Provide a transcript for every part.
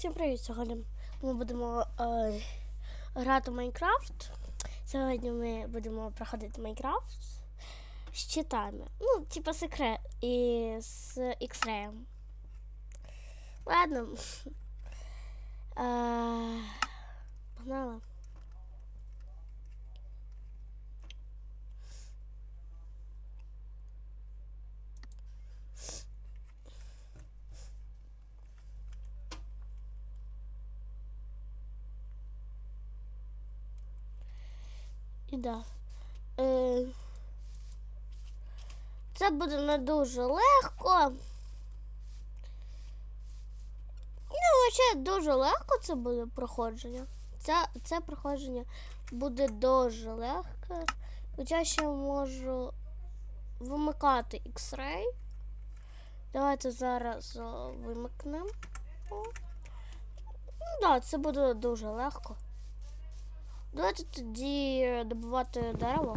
Всім привіт! Сьогодні ми будемо е, грати в Майнкрафт. Сьогодні ми будемо проходити Майнкрафт з читами. Ну, типа секрет і з X-Ray. Ладно. Е, погнали. Да. Е, це буде не дуже легко. Ну, взагалі дуже легко це буде проходження. Це, це проходження буде дуже легке. Хоча ще можу вимикати X-Ray. Давайте зараз о, вимикнемо. Ну так, да, це буде дуже легко. Давайте тоді добувати дерево.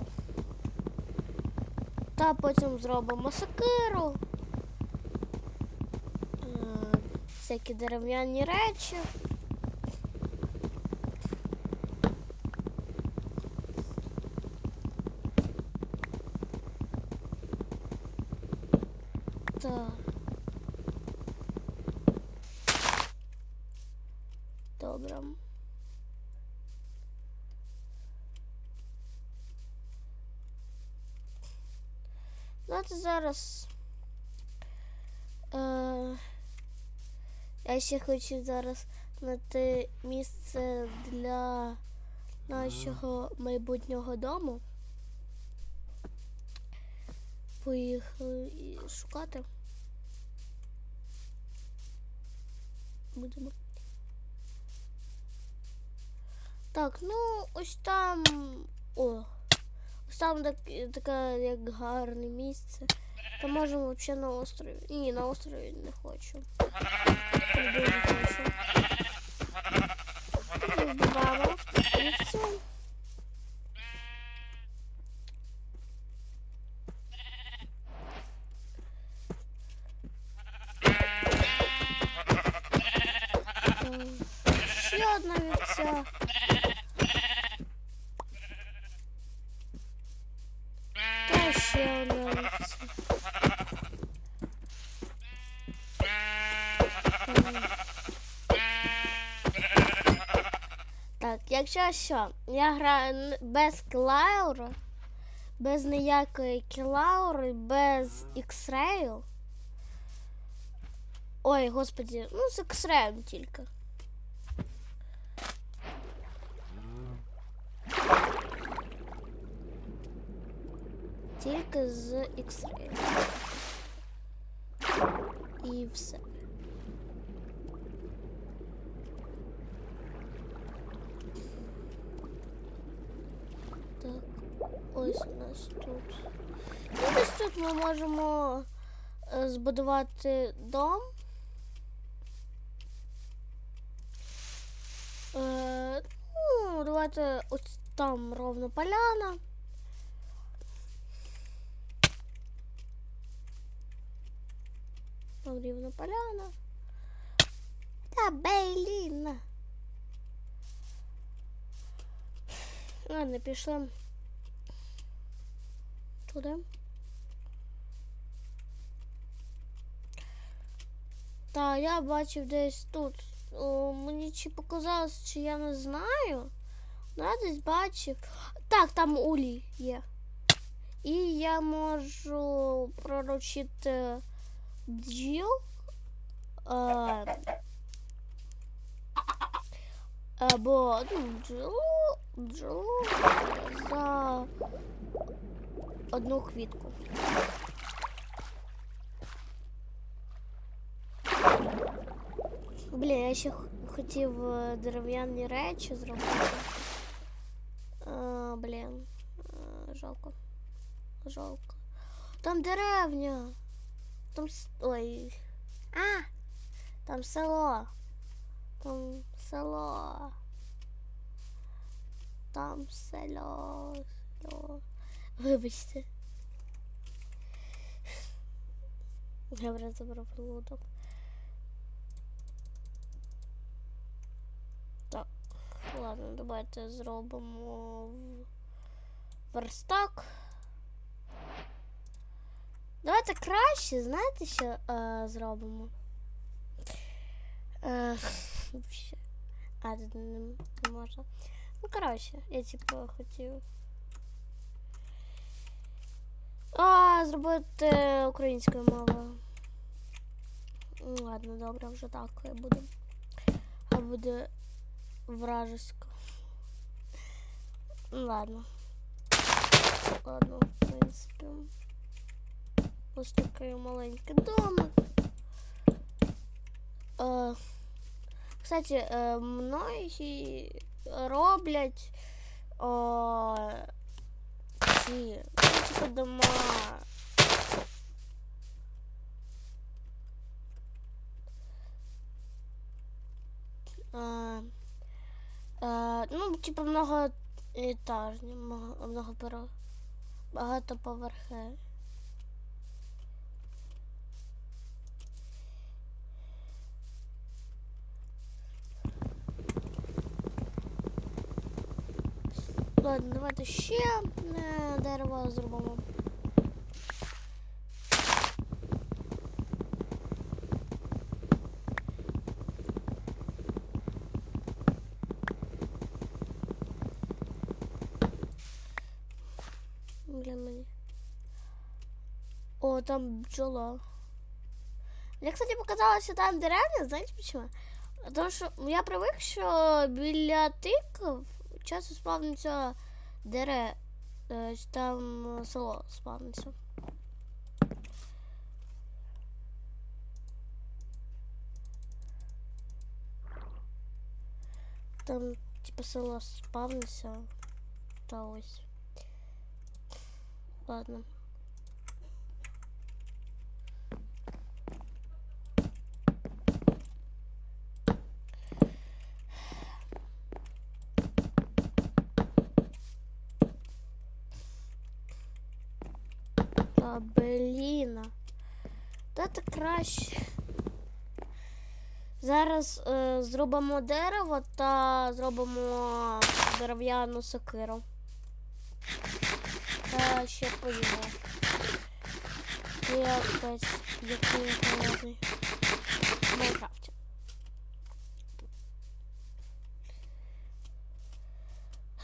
Та потім зробимо сокиру. Е, Всякі дерев'яні речі. Так. Добре. Давайте зараз. Е, я ще хочу зараз знайти місце для нашого майбутнього дому. Поїхали шукати. Будемо. Так, ну ось там. О. Там так, таке як гарне місце. Та можемо взагалі на острові. Ні, на острові не хочу. Е, Одна вівця. Так, якщо що, я граю без клаура, без ніякої кілаури, без іксрею. Ой, господі, ну з іксреєм тільки. Тільки з X-Ray. І все. Так, ось у нас тут. Ну, десь тут ми можемо е, збудувати дом. Е, ну, давайте ось там ровно поляна. Там рівно поляна. Та Бейліна. Ладно, пішли. Туди. Та я бачив десь тут. О, мені чи показалось, чи я не знаю. Ну, я десь бачив. Так, там улій є. І я можу проручити бджіл. Е, або ну, бджолу, бджолу за одну квітку. Блін, я ще х- хотів е, дерев'яні речі зробити. А, блін, е, жалко. Жалко. Там деревня. Там ой. А! Там село. Там село. Там село. село. Вибачте. Я вже забрав лодок. Ладно, давайте зробимо верстак. Давайте краще, знаєте, що е, зробимо? Е, а, тут не можна. Ну, коротше, я типу хотів. А, зробити українською мовою. Ну, Ладно, добре, вже так я буду. А буде вражесько. Ну, Ладно. Ладно, в принципі. Ось такий маленький домик. Е, кстати, е, многі роблять о, ці, ну, типу дома. Е, е, ну, типу, многоетажні, много, много багатоповерхи. Ладно, давайте ще е, дерево зробимо. О, там бджола. Мне, кстати, показалось, что там деревня, знаете почему? Тому що я привик, що біля тиків часто спавниться дере, е, там е, село спавниться. Там, типа, село спавниться. Та ось. Ладно. Та блін. Та краще. Зараз е, зробимо дерево та зробимо дерев'яну сокиру. Та ще поїмо. Якось який холодний. В Майнкрафті.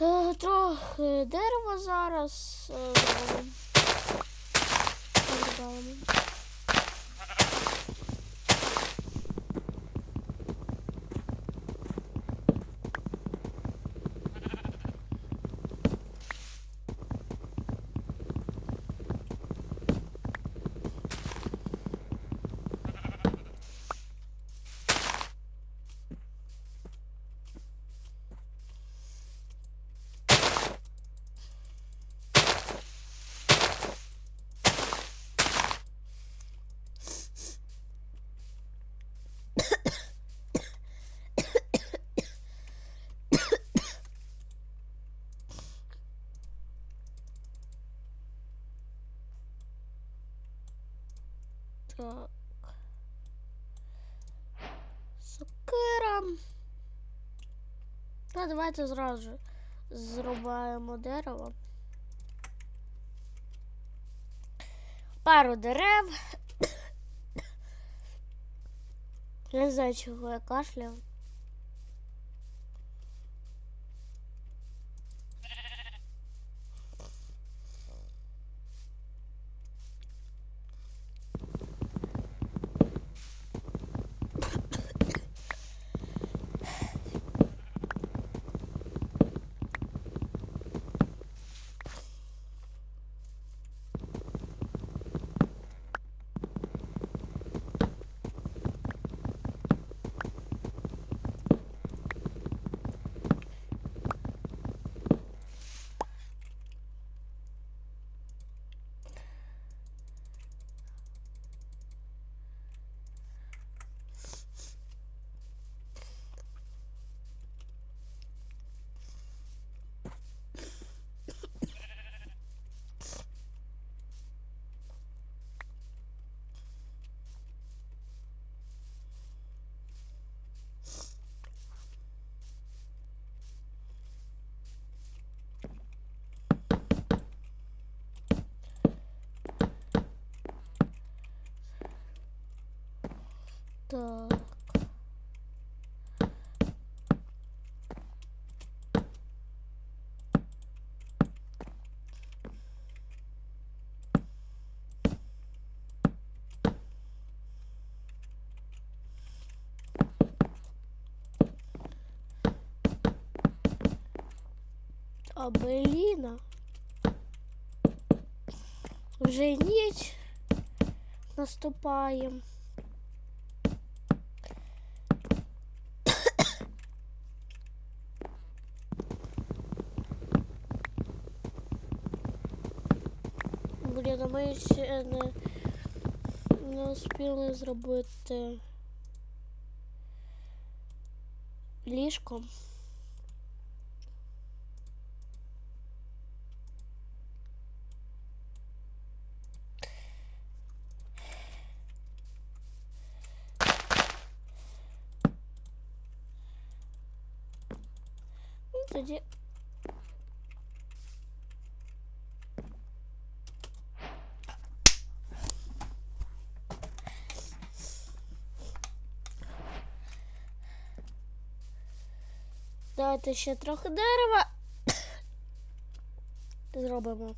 Е, Трохи дерева зараз е, зробимо. Зробимо. Так. Сокира. Та давайте зразу зрубаємо дерево. Пару дерев. Не знаю, чого я кашляв. Абеліна. Вже ніч наступає. Блін, а ми ще не, не успіли зробити ліжко. Тоді Давайте ще трохи дерева. Зробимо.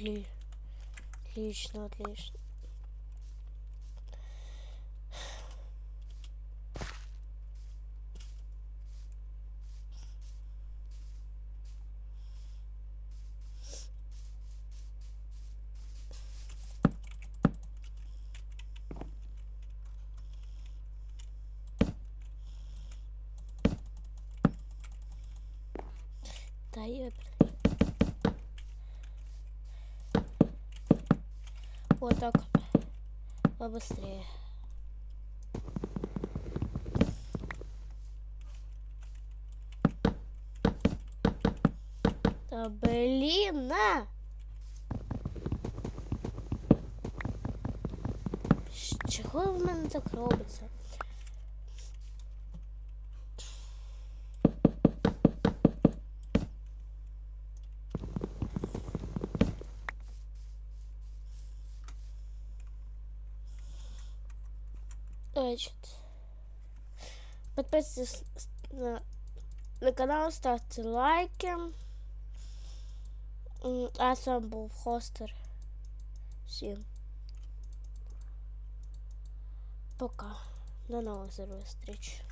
О, ли. Отлично, отлично. Да, я Вот так. Побыстрее. Да блин, на! З Чого в мене так робиться? Значит, подписывайтесь на, на канал, ставьте лайки. А з вами був Хостер. Всім. Пока. До новых зустріч.